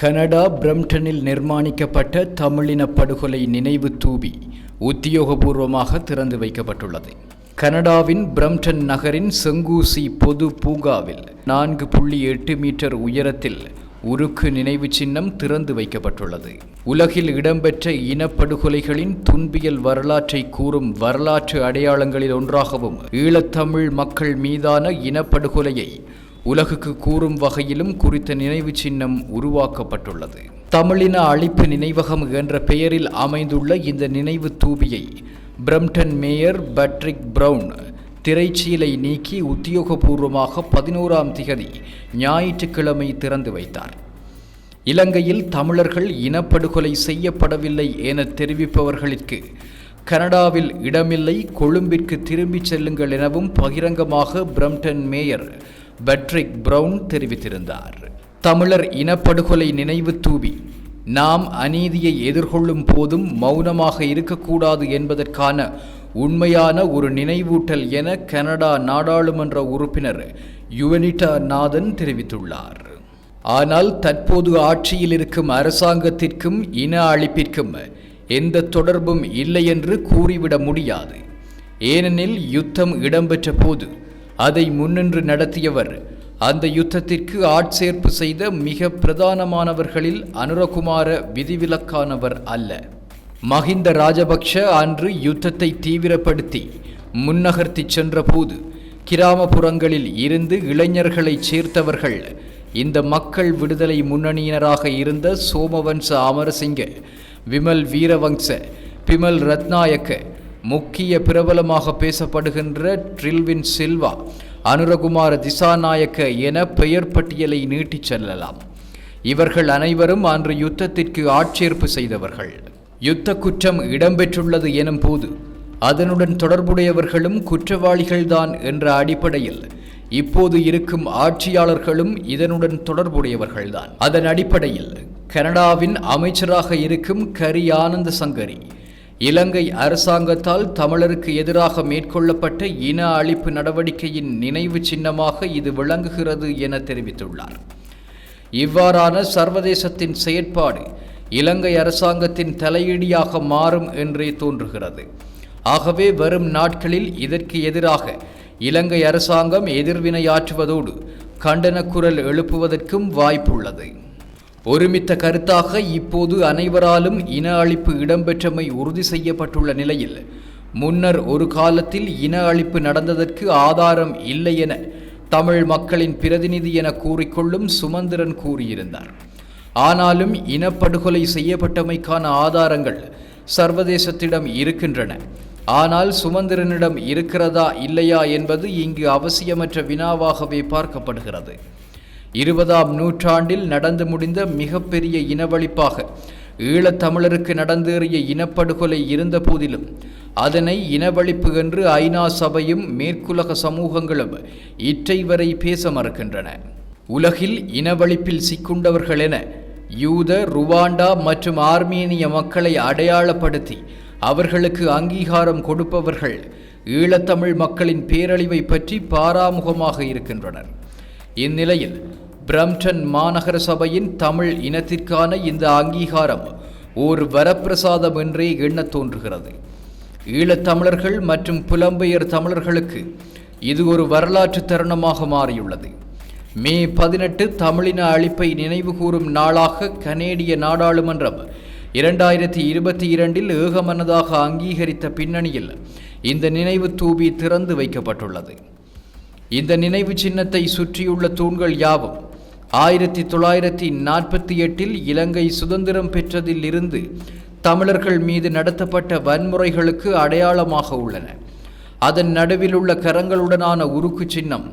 Canada பிரம்டனில் நிர்மாணிக்கப்பட்ட தமிழின படுகொலை நினைவு தூபி உத்தியோகபூர்வமாக திறந்து வைக்கப்பட்டுள்ளது. கனடாவின் பிரம்டன் நகரின் செங்கூசி பொது பூங்காவில் நான்கு புள்ளி எட்டு மீட்டர் உயரத்தில் உருக்கு நினைவு சின்னம் திறந்து வைக்கப்பட்டுள்ளது. உலகில் இடம்பெற்ற இனப்படுகொலைகளின் துன்பியல் வரலாற்றை கூறும் வரலாற்று அடையாளங்களில் ஒன்றாகவும் ஈழத்தமிழ் மக்கள் மீதான இனப்படுகொலையை உலகுக்கு கூறும் வகையிலும் குறித்த நினைவு சின்னம் உருவாக்கப்பட்டுள்ளது. தமிழின அழிப்பு நினைவகம் என்ற பெயரில் அமைந்துள்ள இந்த நினைவு தூபியை பிரம்டன் மேயர் பட்ரிக் பிரவுன் திரைச்சீலை நீக்கி உத்தியோகபூர்வமாக பதினோராம் திகதி ஞாயிற்றுக்கிழமை திறந்து வைத்தார். இலங்கையில் தமிழர்கள் இனப்படுகொலை செய்யப்படவில்லை என தெரிவிப்பவர்களுக்கு கனடாவில் இடமில்லை கொழும்பிற்கு திரும்பிச் செல்லுங்கள் எனவும் பகிரங்கமாக பிரம்டன் மேயர் பட்ரிக் பிரவுன் தெரிவித்திருந்தார். தமிழர் இனப்படுகொலை நினைவு தூவி நாம் அநீதியை எதிர்கொள்ளும் போதும் மௌனமாக இருக்கக்கூடாது என்பதற்கான உண்மையான ஒரு நினைவூட்டல் என கனடா நாடாளுமன்ற உறுப்பினர் யுவனிட்டா நாதன் தெரிவித்துள்ளார். ஆனால் தற்போது ஆட்சியில் இருக்கும் அரசாங்கத்திற்கும் இன அழிப்பிற்கும் எந்த தொடர்பும் இல்லை என்று கூறிவிட முடியாது. ஏனெனில் யுத்தம் இடம்பெற்ற போது அதை முன்னின்று நடத்தியவர். அந்த யுத்தத்திற்கு ஆட்சேர்ப்பு செய்த மிக பிரதானமானவர்களில் அனுரகுமார விதிவிலக்கானவர் அல்ல. மஹிந்த ராஜபக்ஷ அன்று யுத்தத்தை தீவிரப்படுத்தி முன்னகர்த்தி சென்றபோது கிராமப்புறங்களில் இருந்து இளைஞர்களை சேர்த்தவர்கள் இந்த மக்கள் விடுதலை முன்னணியினராக இருந்த சோமவன்ச அமரசிங்க விமல் வீரவங்ச பிமல் ரத்நாயக்க முக்கிய பிரபலமாக பேசப்படுகின்ற ட்ரில்வின் சில்வா அனுரகுமார திசாநாயக்க என பெயர் பட்டியலை நீட்டிச் செல்லலாம். இவர்கள் அனைவரும் அன்று யுத்தத்திற்கு ஆட்சேர்ப்பு செய்தவர்கள். யுத்த குற்றம் இடம்பெற்றுள்ளது எனும் போது அதனுடன் தொடர்புடையவர்களும் குற்றவாளிகள்தான் என்ற அடிப்படையில் இப்போது இருக்கும் ஆட்சியாளர்களும் இதனுடன் தொடர்புடையவர்கள்தான். அதன் அடிப்படையில் கனடாவின் அமைச்சராக இருக்கும் கரி ஆனந்த சங்கரி இலங்கை அரசாங்கத்தால் தமிழருக்கு எதிராக மேற்கொள்ளப்பட்ட இன அழிப்பு நடவடிக்கையின் நினைவு சின்னமாக இது விளங்குகிறது என தெரிவித்துள்ளார். இவ்வாறான சர்வதேசத்தின் செயற்பாடு இலங்கை அரசாங்கத்தின் தலையீடியாக மாறும் என்றே தோன்றுகிறது. ஆகவே வரும் நாட்களில் இதற்கு எதிராக இலங்கை அரசாங்கம் எதிர்வினையாற்றுவதோடு கண்டன குரல் எழுப்புவதற்கும் வாய்ப்புள்ளது. ஒருமித்த கருத்தாக இப்போது அனைவராலும் இன அழிப்பு இடம்பெற்றமை உறுதி செய்யப்பட்டுள்ள நிலையில் முன்னர் ஒரு காலத்தில் இன அழிப்பு நடந்ததற்கு ஆதாரம் இல்லை என தமிழ் மக்களின் பிரதிநிதி என கூறிக்கொள்ளும் சுமந்திரன் கூறியிருந்தார். ஆனாலும் இனப்படுகொலை செய்யப்பட்டமைக்கான ஆதாரங்கள் சர்வதேசத்திடம் இருக்கின்றன. ஆனால் சுமந்திரனிடம் இருக்கிறதா இல்லையா என்பது இங்கு அவசியமற்ற வினாவாகவே பார்க்கப்படுகிறது. இருபதாம் நூற்றாண்டில் நடந்து முடிந்த மிகப்பெரிய இனவழிப்பாக ஈழத்தமிழருக்கு நடந்தேறிய இனப்படுகொலை இருந்த போதிலும் அதனை இனவழிப்பு என்று ஐநா சபையும் மேற்குலக சமூகங்களும் இற்றை வரை பேச மறுக்கின்றன. உலகில் இனவழிப்பில் சிக்குண்டவர்கள் என யூத ருவாண்டா மற்றும் ஆர்மேனிய மக்களை அடையாளப்படுத்தி அவர்களுக்கு அங்கீகாரம் கொடுப்பவர்கள் ஈழத்தமிழ் மக்களின் பேரழிவை பற்றி பாராமுகமாக இருக்கின்றனர். இந்நிலையில் பிரம்டன் மாநகர சபையின் தமிழ் இனத்திற்கான இந்த அங்கீகாரம் ஓர் வரப்பிரசாதம் என்றே எண்ணத் தோன்றுகிறது. ஈழத்தமிழர்கள் மற்றும் புலம்பெயர் தமிழர்களுக்கு இது ஒரு வரலாற்று தருணமாக மாறியுள்ளது. மே பதினெட்டு தமிழின அழிப்பை நினைவுகூரும் நாளாக கனேடிய நாடாளுமன்றம் இரண்டாயிரத்தி இருபத்தி இரண்டில் ஏகமனதாக அங்கீகரித்த பின்னணியில் இந்த நினைவு தூபி திறந்து வைக்கப்பட்டுள்ளது. இந்த நினைவு சின்னத்தை சுற்றியுள்ள தூண்கள் யாவும் ஆயிரத்தி தொள்ளாயிரத்தி நாற்பத்தி எட்டில் இலங்கை சுதந்திரம் பெற்றதில் இருந்து தமிழர்கள் மீது நடத்தப்பட்ட வன்முறைகளுக்கு அடையாளமாக உள்ளன. அதன் நடுவில் உள்ள கரங்களுடனான உருக்கு சின்னம்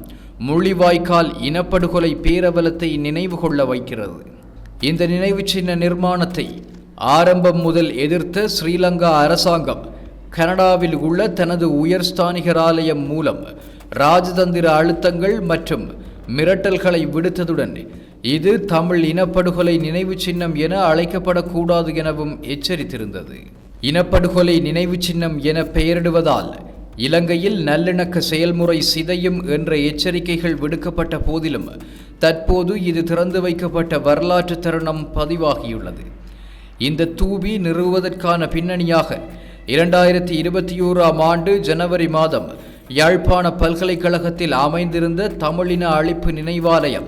மொழிவாய்க்கால் இனப்படுகொலை பேரவலத்தை நினைவு கொள்ள வைக்கிறது. இந்த நினைவு சின்ன நிர்மாணத்தை ஆரம்பம் முதல் எதிர்த்த ஸ்ரீலங்கா அரசாங்கம் கனடாவில் உள்ள தனது உயர்ஸ்தானிகராலயம் மூலம் ராஜதந்திர அழுத்தங்கள் மற்றும் மிரட்டல்களை விடுத்ததுடன் இது தமிழ் இனப்படுகொலை நினைவு சின்னம் என அழைக்கப்படக்கூடாது எனவும் எச்சரித்திருந்தது. இனப்படுகொலை நினைவு சின்னம் என பெயரிடுவதால் இலங்கையில் நல்லிணக்க செயல்முறை சிதையும் என்ற எச்சரிக்கைகள் விடுக்கப்பட்ட போதிலும் தற்போது இது திறந்து வைக்கப்பட்ட வரலாற்று தருணம் பதிவாகியுள்ளது. இந்த தூபி நிறுவுவதற்கான பின்னணியாக இரண்டாயிரத்தி இருபத்தி ஓராம் ஆண்டு ஜனவரி மாதம் யாழ்ப்பாண பல்கலைக்கழகத்தில் அமைந்திருந்த தமிழின அழிப்பு நினைவாலயம்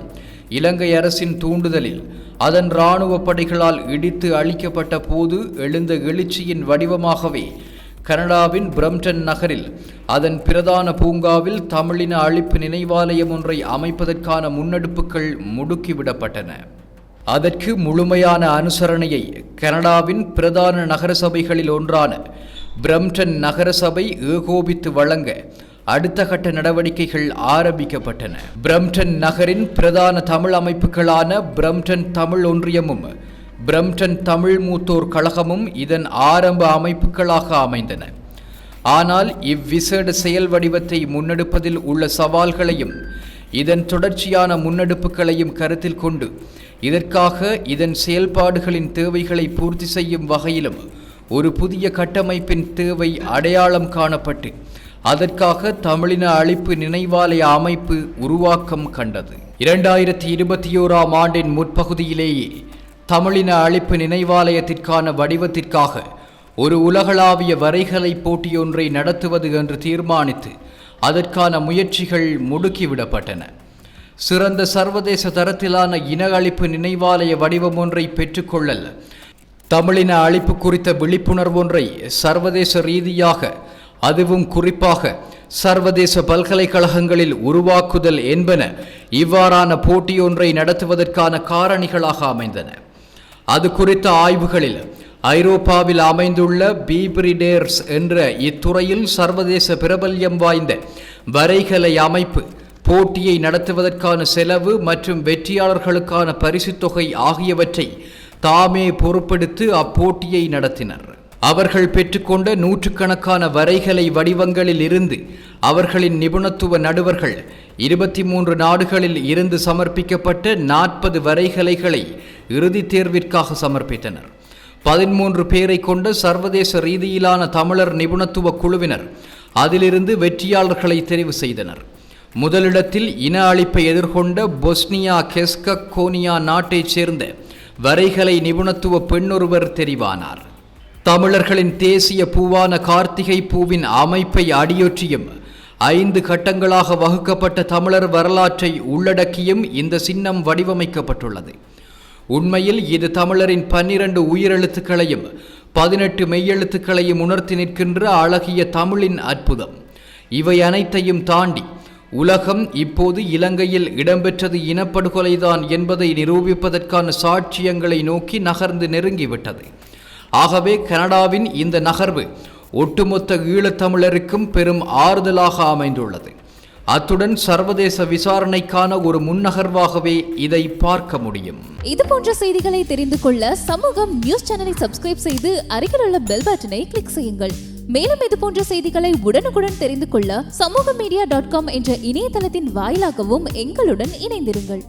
இலங்கை அரசின் தூண்டுதலில் அதன் இராணுவ படைகளால் இடித்து அழிக்கப்பட்ட போது எழுந்த எழுச்சியின் வடிவமாகவே கனடாவின் பிரம்டன் நகரில் அதன் பிரதான பூங்காவில் தமிழின அழிப்பு நினைவாலயம் ஒன்றை அமைப்பதற்கான முன்னெடுப்புகள் முடுக்கிவிடப்பட்டன. அதற்கு முழுமையான அனுசரணையை கனடாவின் பிரதான நகரசபைகளில் ஒன்றான பிரம்டன் நகரசபை ஏகோபித்து வழங்க அடுத்த கட்ட நடவடிக்கைகள் ஆரம்பிக்கப்பட்டன. பிரம்டன் நகரின் பிரதான தமிழ் அமைப்புகளான பிரம்டன் தமிழ் ஒன்றியமும் பிரம்டன் தமிழ் மூத்தோர் கழகமும் இதன் ஆரம்ப அமைப்புகளாக அமைந்தன. ஆனால் இவ்விசேட செயல் வடிவத்தை முன்னெடுப்பதில் உள்ள சவால்களையும் இதன் தொடர்ச்சியான முன்னெடுப்புகளையும் கருத்தில் கொண்டு இதற்காக இதன் செயல்பாடுகளின் தேவைகளை பூர்த்தி செய்யும் வகையிலும் ஒரு புதிய கட்டமைப்பின் தேவை அடையாளம் காணப்பட்டு அதற்காக தமிழின அழிப்பு நினைவாலய அமைப்பு உருவாக்கம் கண்டது. இரண்டாயிரத்தி இருபத்தி ஓராம் ஆண்டின் முற்பகுதியிலேயே தமிழின அழிப்பு நினைவாலயத்திற்கான வடிவத்திற்காக ஒரு உலகளாவிய வரைகலை போட்டியொன்றை நடத்துவது என்று தீர்மானித்து அதற்கான முயற்சிகள் முடுக்கிவிடப்பட்டன. சிறந்த சர்வதேச தரத்திலான இன அழிப்பு நினைவாலய வடிவம் ஒன்றை பெற்றுக்கொள்ளல் தமிழின அழிப்பு குறித்த விழிப்புணர்வொன்றை சர்வதேச ரீதியாக அதுவும் குறிப்பாக சர்வதேச பல்கலைக்கழகங்களில் உருவாக்குதல் என்பன இவ்வாறான போட்டியொன்றை நடத்துவதற்கான காரணிகளாக அமைந்தன. அது குறித்த ஆய்வுகளில் ஐரோப்பாவில் அமைந்துள்ள பீப்ரிடேர்ஸ் என்ற இத்துறையில் சர்வதேச பிரபல்யம் வாய்ந்த வரைகலை அமைப்பு போட்டியை நடத்துவதற்கான செலவு மற்றும் வெற்றியாளர்களுக்கான பரிசுத் தொகை ஆகியவற்றை தாமே பொறுப்பெடுத்து அப்போட்டியை நடத்தினர். அவர்கள் பெற்றுக்கொண்ட நூற்றுக்கணக்கான வரைகலை வடிவங்களில் இருந்து அவர்களின் நிபுணத்துவ நடுவர்கள் இருபத்தி மூன்று நாடுகளில் இருந்து சமர்ப்பிக்கப்பட்ட நாற்பது வரைகலைகளை இறுதித் தேர்விற்காக சமர்ப்பித்தனர். பதிமூன்று பேரை கொண்ட சர்வதேச ரீதியிலான தமிழர் நிபுணத்துவ குழுவினர் அதிலிருந்து வெற்றியாளர்களை தெரிவு செய்தனர். முதலிடத்தில் இன அழிப்பை எதிர்கொண்ட பொஸ்னியா கெஸ்கோனியா நாட்டைச் சேர்ந்த வரைகலை நிபுணத்துவ பெண்ணொருவர் தெரிவானார். தமிழர்களின் தேசிய பூவான கார்த்திகை பூவின் அமைப்பை அடியொற்றியும் ஐந்து கட்டங்களாக வகுக்கப்பட்ட தமிழர் வரலாற்றை உள்ளடக்கியும் இந்த சின்னம் வடிவமைக்கப்பட்டுள்ளது. உண்மையில் இது தமிழரின் பன்னிரண்டு உயிரெழுத்துக்களையும் பதினெட்டு மெய்யெழுத்துக்களையும் உணர்த்தி நிற்கின்ற அழகிய தமிழின் அற்புதம். இவை அனைத்தையும் தாண்டி உலகம் இப்போது இலங்கையில் இடம்பெற்றது இனப்படுகொலைதான் என்பதை நிரூபிப்பதற்கான சாட்சியங்களை நோக்கி நகர்ந்து நெருங்கிவிட்டது. ஆகவே கனடாவின் இந்த நகர்வு ஒட்டுமொத்த ஈழத்தமிழருக்கும் பெரும் ஆறுதலாக அமைந்துள்ளது. அத்துடன் சர்வதேச விசாரணைக்கான ஒரு முன்னகர்வாகவே இதை பார்க்க முடியும். இது போன்ற செய்திகளை தெரிந்து கொள்ள சமூகம் நியூஸ் சேனலை சப்ஸ்கிரைப் செய்து அருகில் உள்ள பெல் பட்டனை கிளிக் செய்யுங்கள். மேலும் இது போன்ற செய்திகளை உடனுக்குடன் தெரிந்து கொள்ள சமூக மீடியா டாட் காம் என்ற இணையதளத்தின் வாயிலாகவும் எங்களுடன் இணைந்திருங்கள்.